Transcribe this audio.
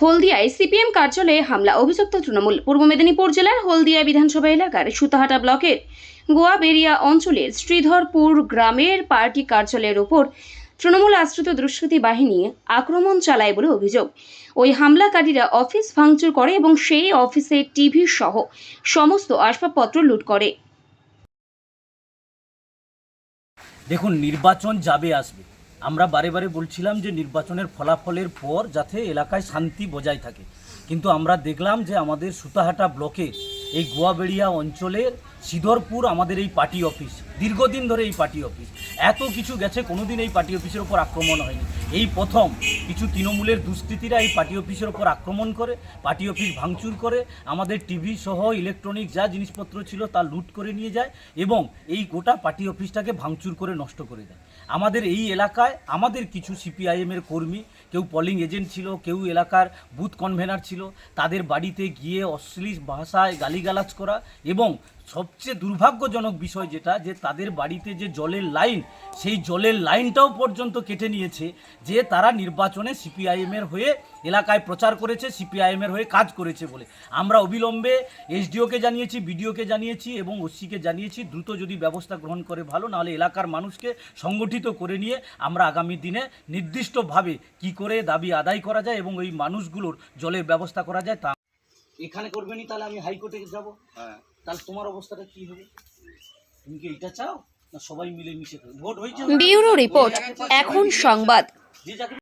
হলদিয়ায় CPM কার্যালয়ে হামলা, অভিযুক্ত তৃণমূল, পূর্ব মেদিনীপুর জেলার হলদিয়া বিধানসভা এলাকার সুতাহাটা ব্লকের গোয়া গোয়াবেরিয়া অঞ্চলের শ্রীধরপুর গ্রামের পার্টি কার্যালয়ের ওপর তৃণমূল আশ্রিত দুষ্কৃতী বাহিনী আক্রমণ চালায় বলে অভিযোগ। ওই হামলাকারীরা অফিস ভাঙচুর করে এবং সেই অফিসে টিভি সহ সমস্ত আসবাবপত্র লুট করে। দেখুন, নির্বাচন যাবে আসবে। আমরা বারে বারে বলছিলাম যে নির্বাচনের ফলাফলের পর যাতে এলাকায় শান্তি বজায় থাকে। কিন্তু আমরা দেখলাম যে আমাদের সুতাহাটা ব্লকে এই গোয়াবেড়িয়া অঞ্চলের সিধরপুর আমাদের এই পার্টি অফিস, দীর্ঘদিন ধরে এই পার্টি অফিস। এত কিছু গেছে, কোনোদিন এই পার্টি অফিসের ওপর আক্রমণ হয়নি। এই প্রথম কিছু তৃণমূলের দুষ্কৃতীরা এই পার্টি অফিসের ওপর আক্রমণ করে, পার্টি অফিস ভাঙচুর করে, আমাদের টিভি সহ ইলেকট্রনিক যা জিনিসপত্র ছিল তা লুট করে নিয়ে যায় এবং এই গোটা পার্টি অফিসটাকে ভাঙচুর করে নষ্ট করে দেয়। আমাদের এই এলাকায় আমাদের কিছু সিপিআইএমের কর্মী, কেউ পলিং এজেন্ট ছিল, কেউ এলাকার বুথ কনভেনার ছিল, তাদের বাড়িতে গিয়ে অশ্লীল ভাষায় গালিগালাজ করা এবং সবচেয়ে দুর্ভাগ্যজনক বিষয় যেটা যে তাদের বাড়িতে যে জলের লাইন সেই জলের লাইনটাও পর্যন্ত কেটে নিয়েছে যে তারা নির্বাচনে সিপিআইএমের হয়ে এলাকায় প্রচার করেছে সিপিআইএমের হয়ে কাজ করেছে বলে। আমরা অবিলম্বে এসডিওকে জানিয়েছি বিডিওকে জানিয়েছি এবং ওসিকে জানিয়েছি দ্রুত যদি ব্যবস্থা গ্রহণ করে ভালো নাহলে এলাকার মানুষকে সংগঠিত করে নিয়ে আমরা আগামী দিনে নির্দিষ্টভাবে কি করে দাবি আদায় করা যায় এবং ওই মানুষগুলোর জলের ব্যবস্থা করা যায় তা এখানে করবেনি তাহলে আমি হাইকোর্টে যাব। হ্যাঁ। তাহলে তোমার অবস্থাটা কি হবে? তুমি কি এটা চাও? না সবাই মিলে মিশে ভোট হয়েছে ব্যুরো রিপোর্ট এখন সংবাদ।